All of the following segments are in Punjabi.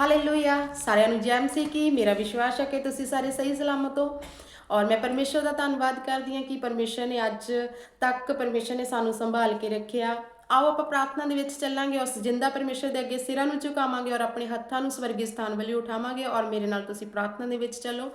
ਹਾਲੇਲੂਇਆ ਸਾਰਿਆਂ ਨੂੰ ਜੈਮ ਸੀ ਕਿ, ਮੇਰਾ ਵਿਸ਼ਵਾਸ ਹੈ ਕਿ ਤੁਸੀਂ ਸਾਰੇ ਸਹੀ ਸਲਾਮਤ ਹੋ। ਔਰ ਮੈਂ ਪਰਮੇਸ਼ਰ ਦਾ ਧੰਨਵਾਦ ਕਰਦੀ ਹਾਂ ਕਿ ਪਰਮੇਸ਼ਰ ਨੇ ਅੱਜ ਤੱਕ ਪਰਮੇਸ਼ਰ ਨੇ ਸਾਨੂੰ ਸੰਭਾਲ ਕੇ ਰੱਖਿਆ। ਆਓ ਆਪਾਂ ਪ੍ਰਾਰਥਨਾ ਦੇ ਵਿੱਚ ਚੱਲਾਂਗੇ ਉਸ ਜਿੰਦਾ ਪਰਮੇਸ਼ਰ ਦੇ ਅੱਗੇ ਸਿਰਾਂ ਨੂੰ ਝੁਕਾਵਾਂਗੇ ਔਰ ਆਪਣੇ ਹੱਥਾਂ ਨੂੰ ਸਵਰਗੀ ਸਥਾਨ ਵੱਲ ਉਠਾਵਾਂਗੇ ਔਰ ਮੇਰੇ ਨਾਲ ਤੁਸੀਂ ਪ੍ਰਾਰਥਨਾ ਦੇ ਵਿੱਚ ਚੱਲੋ।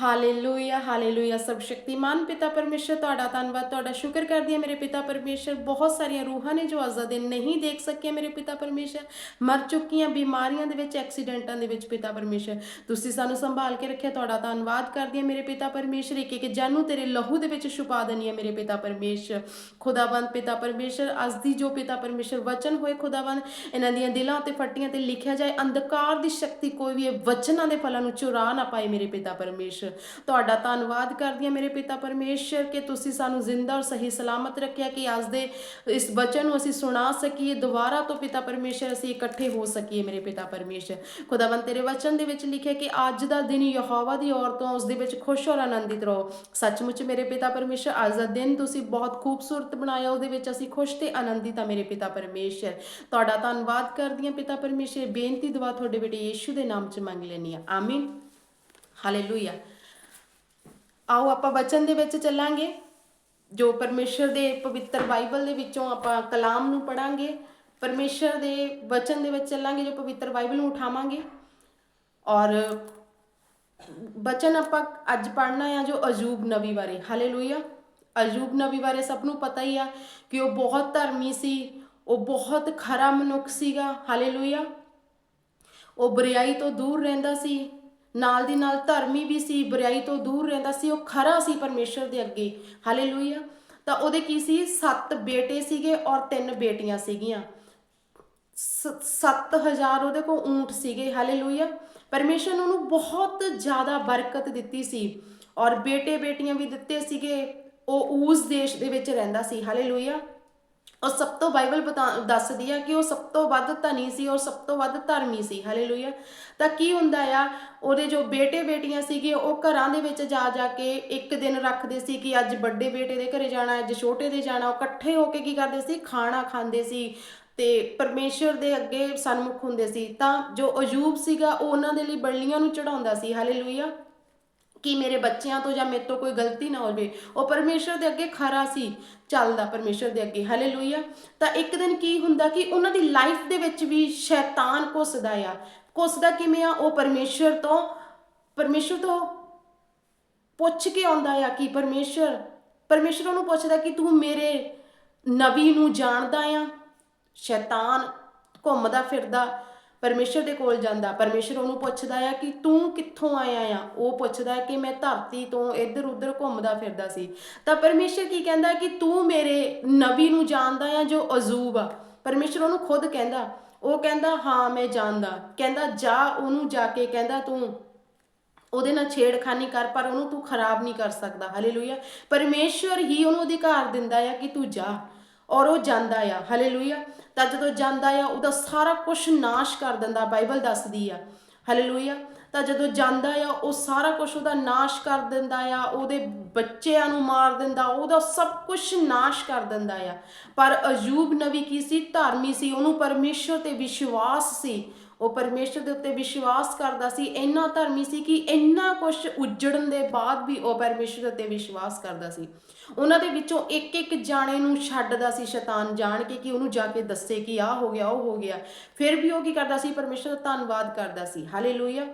ਹਾਲੇਲੂਇਆ ਹਾਲੇਲੂਇਆ। ਸਭ ਸ਼ਕਤੀਮਾਨ ਪਿਤਾ ਪਰਮੇਸ਼ਰ, ਤੁਹਾਡਾ ਧੰਨਵਾਦ, ਤੁਹਾਡਾ ਸ਼ੁਕਰ ਕਰਦੀ ਹਾਂ ਮੇਰੇ ਪਿਤਾ ਪਰਮੇਸ਼ਰ। ਬਹੁਤ ਸਾਰੀਆਂ ਰੂਹਾਂ ਨੇ ਜੋ ਅੱਜ ਦਾ ਦਿਨ ਨਹੀਂ ਦੇਖ ਸਕੀਆਂ ਮੇਰੇ ਪਿਤਾ ਪਰਮੇਸ਼ਰ। ਮਰ ਚੁੱਕੀਆਂ ਬਿਮਾਰੀਆਂ ਦੇ ਵਿੱਚ, ਐਕਸੀਡੈਂਟਾਂ ਦੇ ਵਿੱਚ ਪਿਤਾ ਪਰਮੇਸ਼ਰ। ਤੁਸੀਂ ਸਾਨੂੰ ਸੰਭਾਲ ਕੇ ਰੱਖਿਆ, ਤੁਹਾਡਾ ਧੰਨਵਾਦ ਕਰਦੀ ਹਾਂ ਮੇਰੇ ਪਿਤਾ ਪਰਮੇਸ਼ਰ। ਇੱਕ ਇੱਕ ਜਾਨੂ ਤੇਰੇ ਲਹੂ ਦੇ ਵਿੱਚ ਛੁਪਾ ਦਨੀ ਹੈ ਮੇਰੇ ਪਿਤਾ ਪਰਮੇਸ਼ਰ। ਖੁਦਾਵੰਦ ਪਿਤਾ ਪਰਮੇਸ਼ਰ, ਅੱਜ ਦੀ ਜੋ ਪਿਤਾ ਪਰਮੇਸ਼ਰ ਵਚਨ ਹੋਏ ਖੁਦਾਵੰਦ ਇਹਨਾਂ ਦੀਆਂ ਦਿਲਾਂ ਤੇ ਫੱਟੀਆਂ ਤੇ ਲਿਖਿਆ ਜਾਏ, ਅੰਧਕਾਰ ਦੀ ਸ਼ਕਤੀ ਕੋਈ ਵੀ ਇਹ ਵਚਨਾਂ ਦੇ ਫਲਾਂ ਨੂੰ ਚੁਰਾ ਨਾ ਪਾਏ ਮੇਰੇ ਪਿਤਾ ਪਰਮੇਸ਼ਰ। ਤੁਹਾਡਾ ਧੰਨਵਾਦ ਕਰਦੀ ਹਾਂ ਮੇਰੇ ਪਿਤਾ ਪਰਮੇਸ਼ਰ ਕਿ ਤੁਸੀਂ ਸਾਨੂੰ ਜ਼ਿੰਦਾ ਔਰ ਸਹੀ ਸਲਾਮਤ ਰੱਖਿਆ ਕਿ ਅੱਜ ਦੇ ਇਸ ਵਚਨ ਨੂੰ ਅਸੀਂ ਸੁਣਾ ਸਕੀਏ, ਦੁਬਾਰਾ ਤੋਂ ਪਿਤਾ ਪਰਮੇਸ਼ਰ ਅਸੀਂ ਇਕੱਠੇ ਹੋ ਸਕੀਏ ਮੇਰੇ ਪਿਤਾ ਪਰਮੇਸ਼ਰ। ਖੁਦਾਵੰਦ ਤੇਰੇ ਵਚਨ ਦੇ ਵਿੱਚ ਲਿਖਿਆ ਕਿ ਅੱਜ ਦਾ ਦਿਨ ਯਹੋਵਾ ਦੀ ਔਰਤੋਂ ਉਸ ਦੇ ਵਿੱਚ ਖੁਸ਼ ਔਰ ਆਨੰਦਿਤ ਰਹੋ। ਸੱਚਮੁੱਚ ਮੇਰੇ ਪਿਤਾ ਪਰਮੇਸ਼ਰ, ਅੱਜ ਦਾ ਦਿਨ ਤੁਸੀਂ ਬਹੁਤ ਖੂਬਸੂਰਤ ਬਣਾਇਆ, ਉਹਦੇ ਵਿੱਚ ਅਸੀਂ ਖੁਸ਼ ਤੇ ਆਨੰਦਿਤ ਆ ਮੇਰੇ ਪਿਤਾ ਪਰਮੇਸ਼ਰ। ਤੁਹਾਡਾ ਧੰਨਵਾਦ ਕਰਦੀ ਹਾਂ ਪਿਤਾ ਪਰਮੇਸ਼ਰ। ਬੇਨਤੀ ਦੁਆ ਤੁਹਾਡੇ ਬੇਟੇ ਯੀਸ਼ੂ ਦੇ ਨਾਮ 'ਚ ਮੰਗ ਲੈਣੀ ਆ ਆਮੀਨ। ਹਾਲੇਲੂਇਆ। ਆਓ ਆਪਾਂ ਵਚਨ ਦੇ ਵਿੱਚ ਚੱਲਾਂਗੇ। ਜੋ ਪਰਮੇਸ਼ਰ ਦੇ ਪਵਿੱਤਰ ਬਾਈਬਲ ਦੇ ਵਿੱਚੋਂ ਆਪਾਂ ਕਲਾਮ ਨੂੰ ਪੜਾਂਗੇ, ਪਰਮੇਸ਼ਰ ਦੇ ਵਚਨ ਦੇ ਵਿੱਚ ਚੱਲਾਂਗੇ, ਜੋ ਪਵਿੱਤਰ ਬਾਈਬਲ ਨੂੰ ਉਠਾਵਾਂਗੇ। ਔਰ ਵਚਨ ਆਪਾਂ ਅੱਜ ਪੜਨਾ ਆ ਜੋ ਅਜੂਬ ਨਬੀ ਬਾਰੇ। ਹਾਲੇਲੂਇਆ। ਅਜੂਬ ਨਬੀ ਬਾਰੇ ਸਭ ਨੂੰ ਪਤਾ ਹੀ ਆ ਕਿ ਉਹ ਬਹੁਤ ਧਰਮੀ ਸੀ, ਉਹ ਬਹੁਤ ਖਰਾ ਮਨੁੱਖ ਸੀਗਾ, ਹਾਲੇਲੂਇਆ। ਉਹ ਬਰਿਆਈ ਤੋਂ ਦੂਰ ਰਹਿੰਦਾ ਸੀ, ਨਾਲ ਦੀ ਨਾਲ ਧਰਮੀ ਵੀ ਸੀ ਬਰਿਆਈ ਤੋਂ ਦੂਰ ਰਹਿੰਦਾ ਸੀ, ਉਹ ਖਰਾ ਸੀ ਪਰਮੇਸ਼ਰ ਦੇ ਅੱਗੇ, ਹਾਲੇਲੂਇਆ। ਤਾਂ ਉਹਦੇ ਕੀ ਸੀ? ਸੱਤ ਬੇਟੇ ਸੀਗੇ ਔਰ ਤਿੰਨ ਬੇਟੀਆਂ ਸੀਗੀਆਂ। 7000 ਉਹਦੇ ਕੋਲ ਊਂਟ ਸੀਗੇ, ਹਾਲੇਲੂਇਆ। ਪਰਮੇਸ਼ਰ ਨੇ ਉਹਨੂੰ ਬਹੁਤ ਜ਼ਿਆਦਾ ਬਰਕਤ ਦਿੱਤੀ ਸੀ ਔਰ ਬੇਟੇ ਬੇਟੀਆਂ ਵੀ ਦਿੱਤੇ ਸੀਗੇ। ਉਹ ਉਸ ਦੇਸ਼ ਦੇ ਵਿੱਚ ਰਹਿੰਦਾ ਸੀ। ਹਾਲੇਲੂਇਆ ਉਹ ਸਭ ਤੋਂ ਬਾਈਬਲ ਬਤਾ- ਦੱਸਦੀ ਆ ਕਿ ਉਹ ਸਭ ਤੋਂ ਵੱਧ ਧਨੀ ਸੀ ਔਰ ਸਭ ਤੋਂ ਵੱਧ ਧਰਮੀ ਸੀ। ਹਾਲੇਲੂਇਆ ਤਾਂ ਕੀ ਹੁੰਦਾ ਆ, ਉਹਦੇ ਜੋ ਬੇਟੇ ਬੇਟੀਆਂ ਸੀਗੇ, ਉਹ ਘਰਾਂ ਦੇ ਵਿੱਚ ਜਾ ਜਾ ਕੇ ਇੱਕ ਦਿਨ ਰੱਖਦੇ ਸੀ ਕਿ ਅੱਜ ਵੱਡੇ ਬੇਟੇ ਦੇ ਘਰੇ ਜਾਣਾ, ਅੱਜ ਛੋਟੇ ਦੇ ਜਾਣਾ। ਉਹ ਇਕੱਠੇ ਹੋ ਕੇ ਕੀ ਕਰਦੇ ਸੀ? ਖਾਣਾ ਖਾਂਦੇ ਸੀ ਤੇ ਪਰਮੇਸ਼ਰ ਦੇ ਅੱਗੇ ਸਨਮੁਖ ਹੁੰਦੇ ਸੀ। ਤਾਂ ਜੋ ਅਯੂਬ ਸੀਗਾ, ਉਹ ਉਹਨਾਂ ਦੇ ਲਈ ਬਲੀਆਂ ਨੂੰ ਚੜਾਉਂਦਾ ਸੀ। ਹਾਲੇਲੂਇਆ ਕਿ ਮੇਰੇ ਬੱਚਿਆਂ ਤੋਂ ਜਾਂ ਮੇਰੇ ਤੋਂ ਕੋਈ ਗਲਤੀ ਨਾ ਹੋਵੇ। ਉਹ ਪਰਮੇਸ਼ਰ ਦੇ ਅੱਗੇ ਖਰਾ ਸੀ, ਚੱਲਦਾ ਪਰਮੇਸ਼ਰ ਦੇ ਅੱਗੇ। ਹਾਲੇਲੂਇਆ ਤਾਂ ਇੱਕ ਦਿਨ ਕੀ ਹੁੰਦਾ ਕਿ ਉਹਨਾਂ ਦੀ ਲਾਈਫ ਦੇ ਵਿੱਚ ਵੀ ਸ਼ੈਤਾਨ ਘੁਸਦਾ ਆ। ਘੁਸਦਾ ਕਿਵੇਂ ਆ? ਉਹ ਪਰਮੇਸ਼ਰ ਤੋਂ ਪਰਮੇਸ਼ਰ ਤੋਂ ਪੁੱਛ ਕੇ ਆਉਂਦਾ ਆ ਕਿ ਪਰਮੇਸ਼ਰ ਪਰਮੇਸ਼ਰ ਉਹਨੂੰ ਪੁੱਛਦਾ ਕਿ ਤੂੰ ਮੇਰੇ ਨਬੀ ਨੂੰ ਜਾਣਦਾ ਆ? ਸ਼ੈਤਾਨ ਘੁੰਮਦਾ ਫਿਰਦਾ। ਪਰਮੇਸ਼ਰ ਦੇ ਕੋਲ ਜਾਂਦਾ। ਪਰਮੇਸ਼ਰ ਉਹਨੂੰ ਪੁੱਛਦਾ ਆ ਕਿ ਤੂੰ ਕਿੱਥੋਂ ਆਇਆ ਆ? ਉਹ ਪੁੱਛਦਾ ਕਿ ਮੈਂ ਧਰਤੀ ਤੋਂ ਇੱਧਰ ਉੱਧਰ ਘੁੰਮਦਾ ਫਿਰਦਾ ਸੀ। ਤਾਂ ਪਰਮੇਸ਼ਰ ਕੀ ਕਹਿੰਦਾ ਕਿ ਤੂੰ ਮੇਰੇ ਨਬੀ ਨੂੰ ਜਾਣਦਾ ਆ ਜੋ ਅਜ਼ੂਬ ਆ। ਪਰਮੇਸ਼ਰ ਉਹਨੂੰ ਖੁਦ ਕਹਿੰਦਾ। ਉਹ ਕਹਿੰਦਾ, ਹਾਂ, ਮੈਂ ਜਾਣਦਾ। ਕਹਿੰਦਾ, ਜਾ। ਉਹਨੂੰ ਜਾ ਕੇ ਕਹਿੰਦਾ, ਤੂੰ ਉਹਦੇ ਨਾਲ ਛੇੜਖਾਨੀ ਕਰ, ਪਰ ਉਹਨੂੰ ਤੂੰ ਖਰਾਬ ਨਹੀਂ ਕਰ ਸਕਦਾ। ਹਾਲੇਲੂਇਆ ਪਰਮੇਸ਼ਵਰ ਹੀ ਉਹਨੂੰ ਅਧਿਕਾਰ ਦਿੰਦਾ ਆ ਕਿ ਤੂੰ ਜਾ। ਔਰ ਉਹ ਜਾਂਦਾ ਆ ਹਾਲੇਲੂਇਆ ਤਾਂ ਜਦੋਂ ਜਾਂਦਾ ਆ, ਉਹਦਾ ਸਾਰਾ ਕੁਝ ਨਾਸ਼ ਕਰ ਦਿੰਦਾ, ਬਾਈਬਲ ਦੱਸਦੀ ਆ ਹਾਲੇਲੂਇਆ ਤਾਂ ਜਦੋਂ ਜਾਂਦਾ ਆ, ਉਹ ਸਾਰਾ ਕੁਝ ਉਹਦਾ ਨਾਸ਼ ਕਰ ਦਿੰਦਾ ਆ, ਉਹਦੇ ਬੱਚਿਆਂ ਨੂੰ ਮਾਰ ਦਿੰਦਾ, ਉਹਦਾ ਸਭ ਕੁਝ ਨਾਸ਼ ਕਰ ਦਿੰਦਾ ਆ। ਪਰ ਅਯੂਬ ਨਬੀ ਕੀ ਸੀ? ਧਾਰਮੀ ਸੀ, ਉਹਨੂੰ ਪਰਮੇਸ਼ਰ ਤੇ ਵਿਸ਼ਵਾਸ ਸੀ। ਉਹ ਪਰਮੇਸ਼ਰ ਦੇ ਉੱਤੇ ਵਿਸ਼ਵਾਸ ਕਰਦਾ ਸੀ, ਇੰਨਾ ਧਰਮੀ ਸੀ ਕਿ ਇੰਨਾ ਕੁਝ ਉਜੜਨ ਦੇ ਬਾਅਦ ਵੀ ਉਹ ਪਰਮੇਸ਼ਰ ਦੇ ਉੱਤੇ ਵਿਸ਼ਵਾਸ ਕਰਦਾ ਸੀ। ਉਹਨਾਂ ਦੇ ਵਿੱਚੋਂ ਇੱਕ ਇੱਕ ਜਾਣੇ ਨੂੰ ਛੱਡਦਾ ਸੀ ਸ਼ੈਤਾਨ, ਜਾਣ ਕੇ ਕਿ ਉਹਨੂੰ ਜਾ ਕੇ ਦੱਸੇ ਕਿ ਆਹ ਹੋ ਗਿਆ, ਉਹ ਹੋ ਗਿਆ। ਫਿਰ ਵੀ ਉਹ ਕੀ ਕਰਦਾ ਸੀ? ਪਰਮੇਸ਼ਰ ਦਾ ਧੰਨਵਾਦ ਕਰਦਾ ਸੀ। ਹਾਲੇਲੂਇਆ।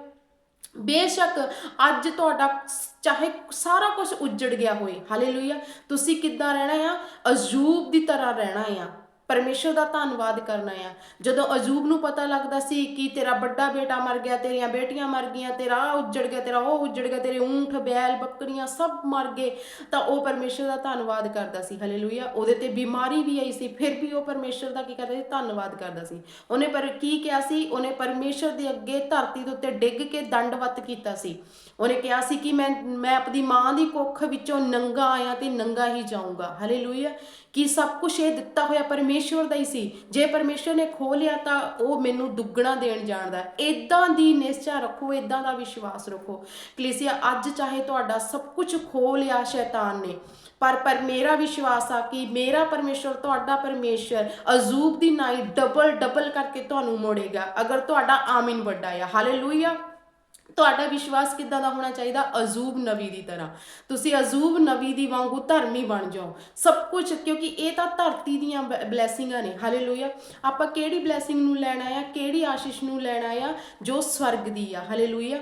ਬੇਸ਼ੱਕ ਅੱਜ ਤੁਹਾਡਾ ਚਾਹੇ ਸਾਰਾ ਕੁਝ ਉੱਜੜ ਗਿਆ ਹੋਏ। ਹਾਲੇਲੂਇਆ। ਤੁਸੀਂ ਕਿੱਦਾਂ ਰਹਿਣਾ ਆ? ਅਜੂਬ ਦੀ ਤਰ੍ਹਾਂ ਰਹਿਣਾ ਆ। ਪਰਮੇਸ਼ਰ ਦਾ ਧੰਨਵਾਦ ਕਰਨਾ ਆ। ਜਦੋਂ ਅਜੂਬ ਨੂੰ ਪਤਾ ਲੱਗਦਾ ਸੀ ਕਿ ਤੇਰਾ ਵੱਡਾ ਬੇਟਾ ਮਰ ਗਿਆ, ਤੇਰੀਆਂ ਬੇਟੀਆਂ ਮਰ ਗਈਆਂ, ਤੇਰਾ ਆਹ ਉੱਜੜ ਗਿਆ, ਤੇਰਾ ਉਹ ਉੱਜੜ ਗਿਆ, ਤੇਰੇ ਊਂਠ, ਬੈਲ, ਬੱਕਰੀਆਂ ਸਭ ਮਰ ਗਏ, ਤਾਂ ਉਹ ਪਰਮੇਸ਼ਰ ਦਾ ਧੰਨਵਾਦ ਕਰਦਾ ਸੀ। ਹਾਲੇਲੂਇਆ ਉਹਦੇ ਤੇ ਬਿਮਾਰੀ ਵੀ ਆਈ ਸੀ, ਫਿਰ ਵੀ ਉਹ ਪਰਮੇਸ਼ਰ ਦਾ ਕੀ ਕਰਦਾ ਸੀ? ਧੰਨਵਾਦ ਕਰਦਾ ਸੀ। ਉਹਨੇ ਪਰ ਕੀ ਕਿਹਾ ਸੀ? ਉਹਨੇ ਪਰਮੇਸ਼ਰ ਦੇ ਅੱਗੇ ਧਰਤੀ ਦੇ ਉੱਤੇ ਡਿੱਗ ਕੇ ਦੰਡਵਤ ਕੀਤਾ ਸੀ। ਉਹਨੇ ਕਿਹਾ ਸੀ ਕਿ ਮੈਂ ਮੈਂ ਆਪਣੀ ਮਾਂ ਦੀ ਕੁੱਖ ਵਿੱਚੋਂ ਨੰਗਾ ਆਇਆ ਤੇ ਨੰਗਾ ਹੀ ਜਾਊਂਗਾ। ਹਾਲੇਲੂਇਆ ਕਿ ਸਭ ਕੁਝ ਇਹ ਦਿੱਤਾ ਹੋਇਆ ਪਰਮੇਸ਼ਵਰ ਦਾ ਹੀ ਸੀ। ਜੇ ਪਰਮੇਸ਼ਵਰ ਨੇ ਖੋਹ ਲਿਆ ਤਾਂ ਉਹ ਮੈਨੂੰ ਦੁੱਗਣਾ ਦੇਣ ਜਾਣਦਾ ਇਦਾਂ ਦੀ ਨਿਸ਼ਚਾ ਰੱਖੋ ਇਦਾਂ ਦਾ ਵਿਸ਼ਵਾਸ ਰੱਖੋ। ਕਲੀਸਿਆ, ਅੱਜ ਚਾਹੇ ਤੁਹਾਡਾ ਸਭ ਕੁਝ ਖੋਹ ਲਿਆ ਸ਼ੈਤਾਨ ਨੇ, ਪਰ ਪਰ ਮੇਰਾ ਵਿਸ਼ਵਾਸ ਆ ਕਿ ਮੇਰਾ ਪਰਮੇਸ਼ਵਰ, ਤੁਹਾਡਾ ਪਰਮੇਸ਼ਵਰ ਅਜ਼ੂਬ ਦੀ ਨਾਈ ਡਬਲ ਡਬਲ ਕਰਕੇ ਤੁਹਾਨੂੰ ਮੋੜੇਗਾ। ਅਗਰ ਤੁਹਾਡਾ ਆਮੀਨ ਵੱਡਾ ਆ। ਹਾਲੇਲੂਇਆ ਤੁਹਾਡਾ ਵਿਸ਼ਵਾਸ ਕਿੱਦਾਂ ਦਾ ਹੋਣਾ ਚਾਹੀਦਾ? ਅਜ਼ੂਬ ਨਬੀ ਦੀ ਤਰ੍ਹਾਂ। ਤੁਸੀਂ ਅਜ਼ੂਬ ਨਬੀ ਦੀ ਵਾਂਗੂ ਧਰਮੀ ਬਣ ਜਾਓ। ਸਭ ਕੁਝ ਕਿਉਂਕਿ ਇਹ ਤਾਂ ਧਰਤੀ ਦੀਆਂ ਬਲੇਸਿੰਗਾਂ ਨੇ। ਹਾਲੇਲੂਇਆ ਆਪਾਂ ਕਿਹੜੀ ਬਲੇਸਿੰਗ ਨੂੰ ਲੈਣਾ ਆ? ਕਿਹੜੀ ਆਸ਼ੀਸ਼ ਨੂੰ ਲੈਣਾ ਆ? ਜੋ ਸਵਰਗ ਦੀ ਆ। ਹਾਲੇਲੂਇਆ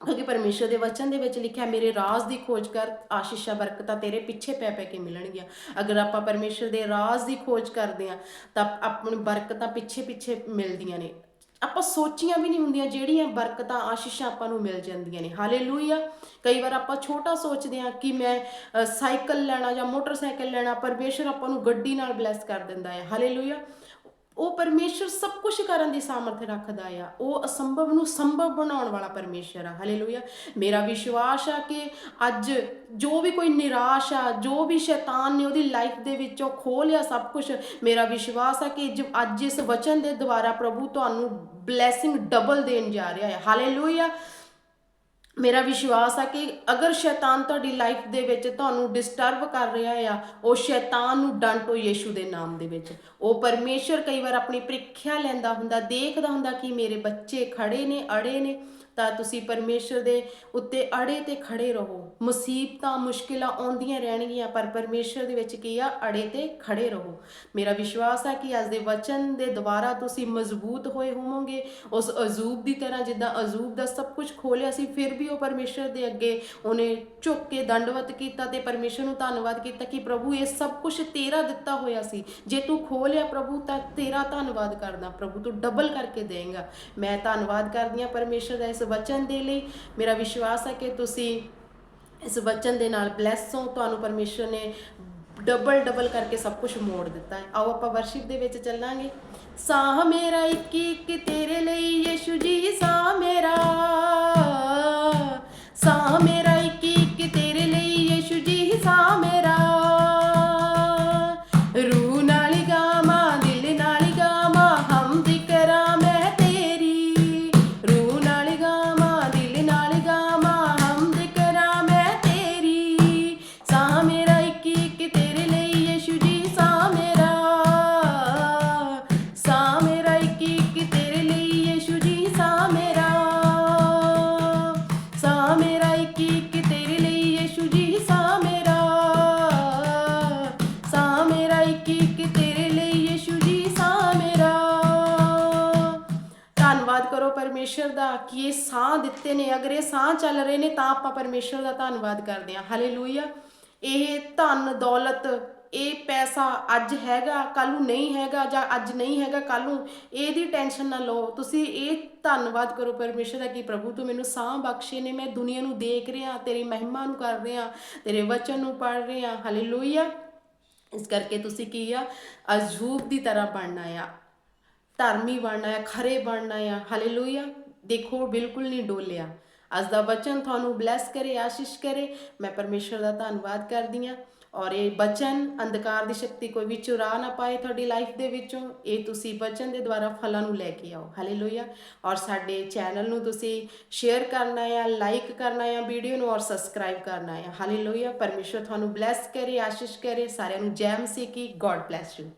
ਕਿਉਂਕਿ ਪਰਮੇਸ਼ਰ ਦੇ ਵਚਨ ਦੇ ਵਿੱਚ ਲਿਖਿਆ, ਮੇਰੇ ਰਾਜ਼ ਦੀ ਖੋਜ ਕਰ, ਆਸ਼ੀਸ਼ਾਂ, ਬਰਕਤਾਂ ਤੇਰੇ ਪਿੱਛੇ ਪੈ ਪੈ ਕੇ ਮਿਲਣਗੀਆਂ। ਅਗਰ ਆਪਾਂ ਪਰਮੇਸ਼ਰ ਦੇ ਰਾਜ਼ ਦੀ ਖੋਜ ਕਰਦੇ ਆ, ਤਾਂ ਆਪਣੀ ਬਰਕਤਾਂ ਪਿੱਛੇ ਪਿੱਛੇ ਮਿਲਦੀਆਂ ਨੇ। ਆਪਾਂ ਸੋਚੀਆਂ ਵੀ ਨਹੀਂ ਹੁੰਦੀਆਂ ਜਿਹੜੀਆਂ ਬਰਕਤਾਂ, ਆਸ਼ੀਸ਼ਾਂ ਆਪਾਂ ਨੂੰ ਮਿਲ ਜਾਂਦੀਆਂ ਨੇ। ਹਾਲੇਲੂਇਆ ਕਈ ਵਾਰ ਆਪਾਂ ਛੋਟਾ ਸੋਚਦੇ ਹਾਂ ਕਿ ਮੈਂ ਸਾਈਕਲ ਲੈਣਾ ਜਾਂ ਮੋਟਰਸਾਈਕਲ ਲੈਣਾ, ਪਰਮੇਸ਼ਰ ਆਪਾਂ ਨੂੰ ਗੱਡੀ ਨਾਲ ਬਲੈਸ ਕਰ ਦਿੰਦਾ ਹੈ। ਹਾਲੇਲੂਇਆ ਉਹ ਪਰਮੇਸ਼ਰ ਸਭ ਕੁਝ ਕਰਨ ਦੀ ਸਮਰਥ ਰੱਖਦਾ ਆ। ਉਹ ਅਸੰਭਵ ਨੂੰ ਸੰਭਵ ਬਣਾਉਣ ਵਾਲਾ ਪਰਮੇਸ਼ਰ ਆ। ਹਾਲੇਲੂਇਆ ਮੇਰਾ ਵਿਸ਼ਵਾਸ ਆ ਕਿ ਅੱਜ ਜੋ ਵੀ ਕੋਈ ਨਿਰਾਸ਼ ਆ, ਜੋ ਵੀ ਸ਼ੈਤਾਨ ਨੇ ਉਹਦੀ ਲਾਈਫ ਦੇ ਵਿੱਚੋਂ ਖੋਹ ਲਿਆ ਸਭ ਕੁਝ ਮੇਰਾ ਵਿਸ਼ਵਾਸ ਆ ਕਿ ਜ- ਅੱਜ ਇਸ ਵਚਨ ਦੇ ਦੁਆਰਾ ਪ੍ਰਭੂ ਤੁਹਾਨੂੰ ਬਲੇਸਿੰਗ ਡਬਲ ਦੇਣ ਜਾ ਰਿਹਾ ਹੈ ਹਾਲੇਲੂਇਆ ਮੇਰਾ ਵਿਸ਼ਵਾਸ ਆ ਕਿ ਅਗਰ ਸ਼ੈਤਾਨ ਤੁਹਾਡੀ ਲਾਈਫ ਦੇ ਵਿੱਚ ਤੁਹਾਨੂੰ ਡਿਸਟਰਬ ਕਰ ਰਿਹਾ ਆ, ਉਹ ਸ਼ੈਤਾਨ ਨੂੰ ਡਾਂਟੋ ਯੀਸ਼ੂ ਦੇ ਨਾਮ ਦੇ ਵਿੱਚ। ਉਹ ਪਰਮੇਸ਼ਰ ਕਈ ਵਾਰ ਆਪਣੀ ਪ੍ਰੀਖਿਆ ਲੈਂਦਾ ਹੁੰਦਾ, ਦੇਖਦਾ ਹੁੰਦਾ ਕਿ ਮੇਰੇ ਬੱਚੇ ਖੜੇ ਨੇ, ਅੜੇ ਨੇ, ਤਾਂ ਤੁਸੀਂ ਪਰਮੇਸ਼ਰ ਦੇ ਉੱਤੇ ਅੜੇ ਤੇ ਖੜੇ ਰਹੋ। ਮੁਸੀਬਤਾਂ, ਮੁਸ਼ਕਿਲਾਂ ਆਉਂਦੀਆਂ ਰਹਿਣਗੀਆਂ, ਪਰ ਪਰਮੇਸ਼ਰ ਦੇ ਵਿੱਚ ਕੀ ਆ? ਅੜੇ ਤੇ ਖੜੇ ਰਹੋ। ਮੇਰਾ ਵਿਸ਼ਵਾਸ ਆ ਕਿ ਅੱਜ ਦੇ ਵਚਨ ਦੇ ਦੁਆਰਾ ਤੁਸੀਂ ਮਜ਼ਬੂਤ ਹੋਏ ਹੋਵੋਗੇ। ਉਸ ਅਜ਼ੂਬ ਦੀ ਤਰ੍ਹਾਂ ਜਿੱਦਾਂ ਅਜ਼ੂਬ ਦਾ ਸਭ ਕੁਝ ਖੋਲਿਆ ਸੀ, ਫਿਰ ਵੀ ਉਹ ਪਰਮੇਸ਼ਰ ਦੇ ਅੱਗੇ ਉਹਨੇ ਝੁੱਕ ਕੇ ਦੰਡਵਤ ਕੀਤਾ ਤੇ ਪਰਮੇਸ਼ਰ ਨੂੰ ਧੰਨਵਾਦ ਕੀਤਾ ਕਿ ਪ੍ਰਭੂ ਇਹ ਸਭ ਕੁਝ ਤੇਰਾ ਦਿੱਤਾ ਹੋਇਆ ਸੀ। ਜੇ ਤੂੰ ਖੋਲਿਆ ਪ੍ਰਭੂ ਤਾਂ ਤੇਰਾ ਧੰਨਵਾਦ ਕਰਦਾ। ਪ੍ਰਭੂ ਤੂੰ ਡਬਲ ਕਰਕੇ ਦੇਂਗਾ ਮੈਂ ਧੰਨਵਾਦ ਕਰਦੀ ਹਾਂ ਪਰਮੇਸ਼ਰ ਦਾ ਇਸ ਵਚਨ ਦੇ ਲਈ। ਮੇਰਾ ਵਿਸ਼ਵਾਸ ਹੈ ਕਿ ਤੁਸੀਂ ਇਸ ਵਚਨ ਦੇ ਨਾਲ ਬਲੈਸ ਹੋ। ਤੁਹਾਨੂੰ ਪਰਮੇਸ਼ਰ ਨੇ ਡਬਲ ਡਬਲ ਕਰਕੇ ਸਭ ਕੁਝ ਮੋੜ ਦਿੱਤਾ ਹੈ। ਆਓ ਆਪਾਂ ਵਰਸ਼ਿਪ ਦੇ ਵਿੱਚ ਚੱਲਾਂਗੇ। ਸਾਹ ਮੇਰਾ ਇੱਕ ਇੱਕ ਤੇਰੇ ਲਈ, ਯਿਸੂ ਜੀ, ਸਾਹ ਮੇਰਾ। ਪਰਮੇਸ਼ਰ ਦਾ ਕਿ ਇਹ ਸਾਹ ਦਿੱਤੇ ਨੇ? ਅਗਰ ਇਹ ਸਾਹ ਚੱਲ ਰਹੇ ਨੇ, ਤਾਂ ਆਪਾਂ ਪਰਮੇਸ਼ਰ ਦਾ ਧੰਨਵਾਦ ਕਰਦੇ ਹਾਂ। ਹਾਲੇਲੂਇਆ ਇਹ ਧਨ, ਦੌਲਤ, ਇਹ ਪੈਸਾ ਅੱਜ ਹੈਗਾ ਕੱਲ ਨੂੰ ਨਹੀਂ ਹੈਗਾ ਜਾਂ ਅੱਜ ਨਹੀਂ ਹੈਗਾ ਕੱਲ ਨੂੰ ਇਹਦੀ ਟੈਨਸ਼ਨ ਨਾ ਲਓ। ਤੁਸੀਂ ਇਹ ਧੰਨਵਾਦ ਕਰੋ ਪਰਮੇਸ਼ਰ ਦਾ ਕਿ ਪ੍ਰਭੂ ਤੂੰ ਮੈਨੂੰ ਸਾਹ ਬਖਸ਼ੇ ਨੇ, ਮੈਂ ਦੁਨੀਆ ਨੂੰ ਦੇਖ ਰਿਹਾ, ਤੇਰੀ ਮਹਿਮਾ ਨੂੰ ਕਰ ਰਿਹਾ, ਤੇਰੇ ਵਚਨ ਨੂੰ ਪੜ੍ਹ ਰਿਹਾ। ਹਾਲੇਲੂਇਆ ਇਸ ਕਰਕੇ ਤੁਸੀਂ ਕੀ ਆ? ਅਜੂਬ ਦੀ ਤਰ੍ਹਾਂ ਬਣਨਾ ਆ। ਧਰਮੀ ਬਣਨਾ ਆ ਖਰੇ ਬਣਨਾ ਆ ਹਾਲੇਲੂਇਆ, ਦੇਖੋ, ਬਿਲਕੁਲ ਨਹੀਂ ਡੋਲਿਆ। ਅੱਜ ਦਾ ਬਚਨ ਤੁਹਾਨੂੰ ਬਲੈਸ ਕਰੇ, ਆਸ਼ੀਸ਼ ਕਰੇ। ਮੈਂ ਪਰਮੇਸ਼ਰ ਦਾ ਧੰਨਵਾਦ ਕਰਦੀ ਆ ਔਰ ਇਹ ਬਚਨ ਅੰਧਕਾਰ ਦੀ ਸ਼ਕਤੀ ਕੋਈ ਵੀ ਚੁਰਾ ਨਾ ਪਾਏ ਤੁਹਾਡੀ ਲਾਈਫ ਦੇ ਵਿੱਚੋਂ। ਇਹ ਤੁਸੀਂ ਬਚਨ ਦੇ ਦੁਆਰਾ ਫਲਾਂ ਨੂੰ ਲੈ ਕੇ ਆਓ। ਹਾਲੇਲੂਇਆ। ਔਰ ਸਾਡੇ ਚੈਨਲ ਨੂੰ ਤੁਸੀਂ ਸ਼ੇਅਰ ਕਰਨਾ ਆ ਲਾਈਕ ਕਰਨਾ ਆ ਵੀਡੀਓ ਨੂੰ ਔਰ ਸਬਸਕ੍ਰਾਈਬ ਕਰਨਾ ਆ ਹਾਲੇਲੂਇਆ। ਪਰਮੇਸ਼ਰ ਤੁਹਾਨੂੰ ਬਲੈਸ ਕਰੇ, ਆਸ਼ੀਸ਼ ਕਰੇ। ਸਾਰਿਆਂ ਨੂੰ ਜੈ ਮਸੀਹ ਕੀ ਗੋਡ ਬlesਸ ਯੂ